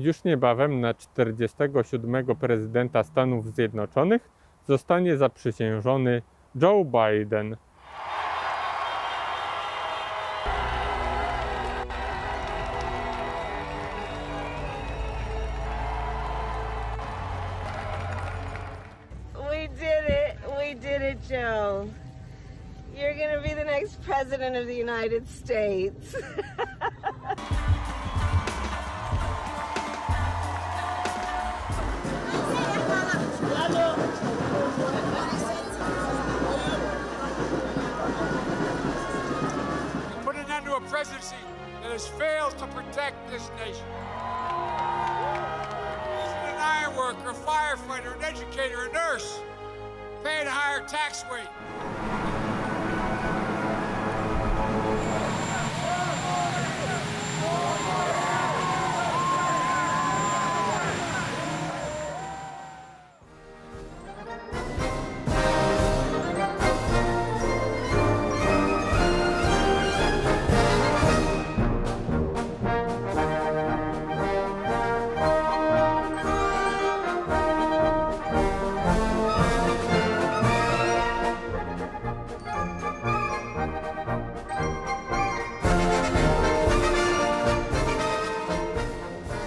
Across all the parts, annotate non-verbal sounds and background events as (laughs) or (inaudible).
Już niebawem na 47 prezydenta Stanów Zjednoczonych zostanie zaprzysiężony Joe Biden. We did it. We did it, Joe. You're to be the next president of the United States. (laughs) presidency that has failed to protect this nation. Isn't an iron worker, a firefighter, an educator, a nurse, paying a higher tax rate.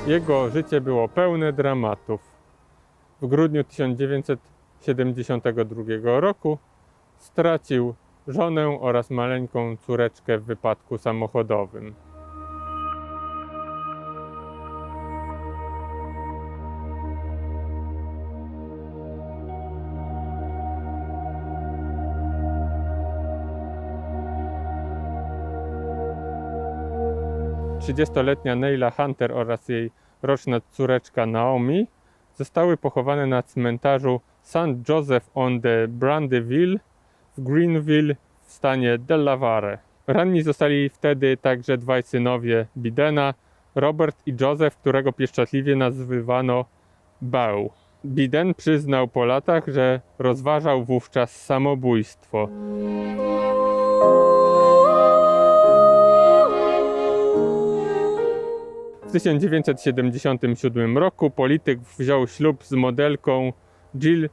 Jego życie było pełne dramatów. W grudniu 1972 roku stracił żonę oraz maleńką córeczkę w wypadku samochodowym. Trzydziestoletnia Neila Hunter oraz jej roczna córeczka Naomi zostały pochowane na cmentarzu St. Joseph on the Brandyville w Greenville w stanie Delaware. Ranni zostali wtedy także dwaj synowie Bidena, Robert i Joseph, którego pieszczotliwie nazywano Beł. Biden przyznał po latach, że rozważał wówczas samobójstwo. 1977 roku polityk wziął ślub z modelką Jill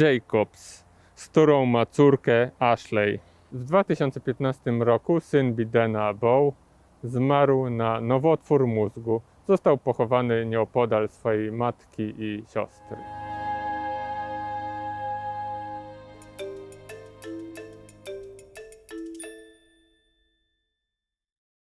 Jacobs, z którą ma córkę Ashley. W 2015 roku syn Bidena Bow zmarł na nowotwór mózgu. Został pochowany nieopodal swojej matki i siostry.